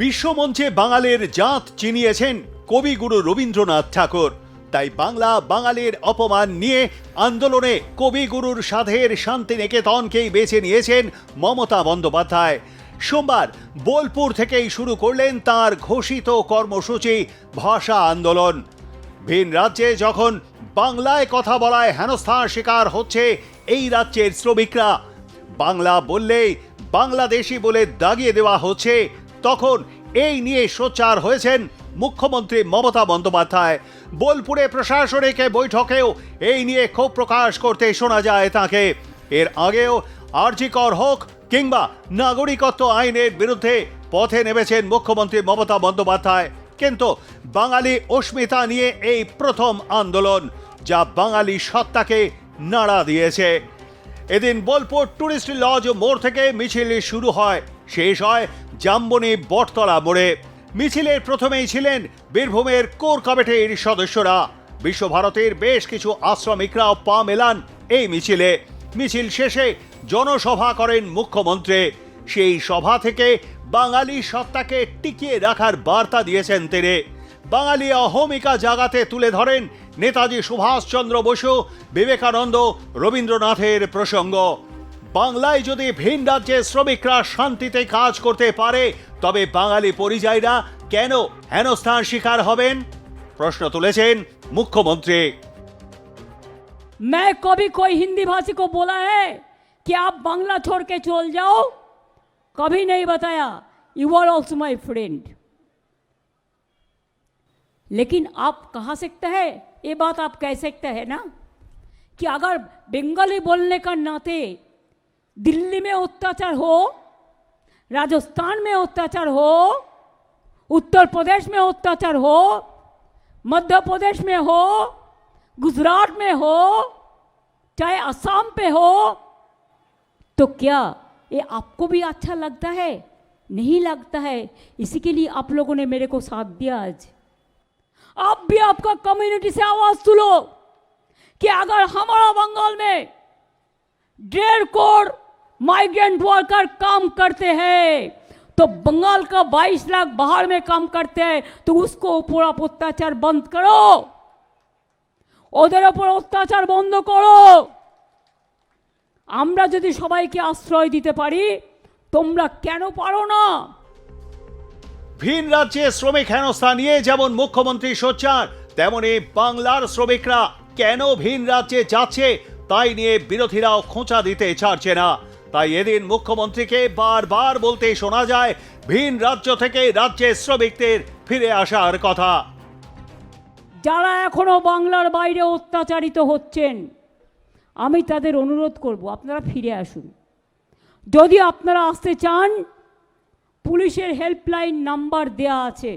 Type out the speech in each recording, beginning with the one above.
বিশ্বমঞ্চে বাঙালির জাত চিনিয়েছেন কবিগুরু রবীন্দ্রনাথ ঠাকুর। তাই বাংলা বাঙালির অপমান নিয়ে আন্দোলনে কবিগুরুর সাধের শান্তিনিকেতনকেই বেছে নিয়েছেন মমতা বন্দ্যোপাধ্যায়। সোমবার বোলপুর থেকেই শুরু করলেন তার ঘোষিত কর্মসূচি ভাষা আন্দোলন। ভিন রাজ্যে যখন বাংলায় কথা বলায় হেনস্থার শিকার হচ্ছে এই রাজ্যের শ্রমিকরা। বাংলা বললেই বাংলাদেশি বলে দাগিয়ে দেওয়া হচ্ছে তখন এই নিয়ে সোচ্চার হয়েছেন মুখ্যমন্ত্রী মমতা বন্দ্যোপাধ্যায়। বোলপুরে প্রশাসনিক বৈঠকেও এই নিয়ে ক্ষোভ প্রকাশ করতে শোনা যায় তাকে। এর আগেও আর্জিকর হোক কিংবা নাগরিকত্ব আইনের বিরুদ্ধে পথে নেমেছেন মুখ্যমন্ত্রী মমতা বন্দ্যোপাধ্যায়। কিন্তু বাঙালি অস্মিতা নিয়ে এই প্রথম আন্দোলন, যা বাঙালি সত্তাকে নাড়া দিয়েছে। এদিন বোলপুর টুরিস্ট লজ মোড় থেকে মিছিল শুরু হয়। শেষ হয় জাম্বনি বটতলা মোড়ে মিছিলের প্রথমেই ছিলেন বীরভূমের কোর কমিটির সদস্যরা। বিশ্বভারতীর বেশ কিছু আশ্রমিকরাও পা মেলান এই মিছিলে। মিছিল শেষে জনসভা করেন মুখ্যমন্ত্রী। সেই সভা থেকে বাঙালি সত্তাকে টিকিয়ে রাখার বার্তা দিয়েছেন তিনি। বাঙালি অহমিকা জাগাতে তুলে ধরেন নেতাজি সুভাষচন্দ্র বসু, বিবেকানন্দ রবীন্দ্রনাথের প্রসঙ্গ। বাংলায় যদি ভিন রাজ্যে শ্রমিকরা শান্তিতে কাজ করতে পারে তবে বাঙালি পরিযায়ীরা কেন হেনস্থান শিকার হবেন প্রশ্ন তুলেছেন মুখ্যমন্ত্রী मैं कभी कोई हिंदी भाषी को बोला है कि आप बांग्ला छोड़ के चल जाओ कभी नहीं बताया you are also my friend लेकिन आप कहा सकते हैं ये बात आप कह सकते हैं ना कि अगर बंगाली बोलने का नाते दिल्ली में अत्याचार हो, राजस्थान में अत्याचार हो, उत्तर प्रदेश में अत्याचार हो, मध्य प्रदेश में हो, गुजरात में हो, चाहे असम पे हो तो क्या ये आपको भी अच्छा लगता है? नहीं लगता है? इसी के लिए आप लोगों ने मेरे को साथ दिया आज। आप भी आपका कम्युनिटी से आवाज़ सुनो कि अगर हमारा बंगाल में डेढ़ करोड़ माइग्रेंट वर्कर काम करते हैं तो बंगाल का 22 लाख बाहर में काम करते हैं तो उसको पूरा अत्याचार बंद करो ওদের ওপর অত্যাচার বন্ধ করো আমরা যদি সবাইকে আশ্রয় দিতে পারি তোমরা কেন পারো না ভিন রাজ্যে শ্রমিক হেনস্থা নিয়ে যেমন মুখ্যমন্ত্রী সোচ্চার তেমনি বাংলার শ্রমিকরা কেন ভিন রাজ্যে যাচ্ছে তাই নিয়ে বিরোধীরাও খোঁচা দিতে ছাড়ছে না তাই এদিন মুখ্যমন্ত্রীকে বারবার বলতে শোনা যায়, ভিন রাজ্য থেকে রাজ্যের শ্রমিকদের ফিরে আসার কথা। যারা এখনও বাংলার বাইরে অত্যাচারিত হচ্ছেন, আমি তাদের অনুরোধ করব, আপনারা ফিরে আসুন। যদি আপনারা আসতে চান, পুলিশের হেল্পলাইন নাম্বার দেয়া আছে।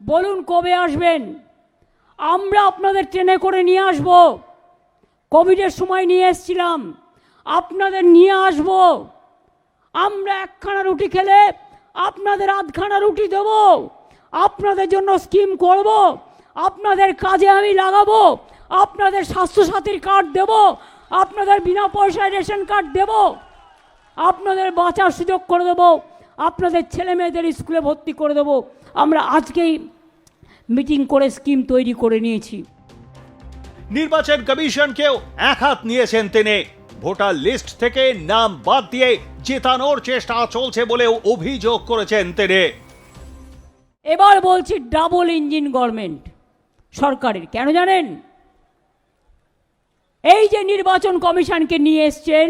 বলুন কবে আসবেন? আমরা আপনাদের ট্রেনে করে নিয়ে আসব। কোভিডের সময় নিয়ে এসছিলাম। আপনাদের নিয়ে আসব। আমরা একখানা রুটি খেলে আপনাদের আধখানা রুটি দেব। আপনাদের জন্য স্কিম করব। আপনাদের কাজে আমি লাগাবো। আপনাদের স্বাস্থ্যসাথীর কার্ড দেব। আপনাদের বিনা পয়সায় রেশন কার্ড দেব। আপনাদের বাঁচার সুযোগ করে দেবো। আপনাদের ছেলে মেয়েদের স্কুলে ভর্তি করে দেবো। আমরা আজকেই মিটিং করে স্কিম তৈরি করে নিয়েছি। নির্বাচন কমিশনকেও এক হাত নিয়েছেন তিনি। ভোটার লিস্ট থেকে নাম বাদ দিয়ে জেতানোর চেষ্টা চলছে বলেও অভিযোগ করেছেন তিনি। এবার বলছি ডাবল ইঞ্জিন গভর্নমেন্ট সরকারের, কেন জানেন? এই যে নির্বাচন কমিশনকে নিয়ে এসছেন,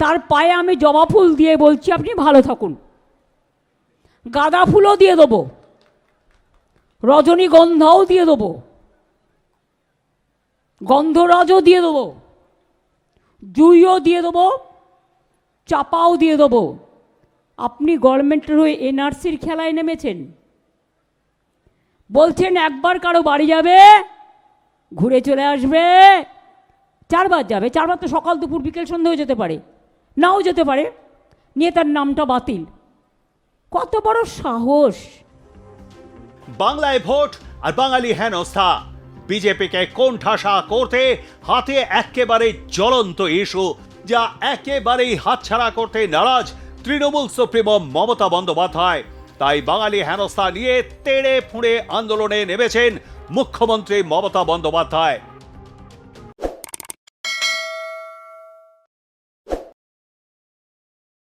তার পায়ে আমি জবা ফুল দিয়ে বলছি আপনি ভালো থাকুন। গাঁদা ফুলও দিয়ে দেবো, রজনীগন্ধাও দিয়ে দেবো, গন্ধরাজও দিয়ে দেবো। জুইও দিয়ে দেবো, চাপাও দিয়ে দেবো। আপনি গভর্নমেন্টের হয়ে এনআরসির খেলায় নেমেছেন। বলছেন একবার কারও বাড়ি যাবে, ঘুরে চলে আসবে, চারবার যাবে। চারবার তো সকাল, দুপুর, বিকেল সন্ধ্যে হয়ে যেতে পারে। নাও যেতে পারে। নিয়ে তার নামটা বাতিল। কত বড় সাহস। বাংলায় ভোট আর বাঙালি হেনস্থা। বিজেপিকে কোণঠাসা করতে হাতে একেবারে জ্বলন্ত ইস্যু, যা একেবারেই হাতছাড়া করতে নারাজ তৃণমূল সুপ্রিমো মমতা বন্দ্যোপাধ্যায়। তাই বাঙালি হেনস্থা নিয়ে তেড়ে ফুঁড়ে আন্দোলনে নেমেছেন মুখ্যমন্ত্রী মমতা বন্দ্যোপাধ্যায়।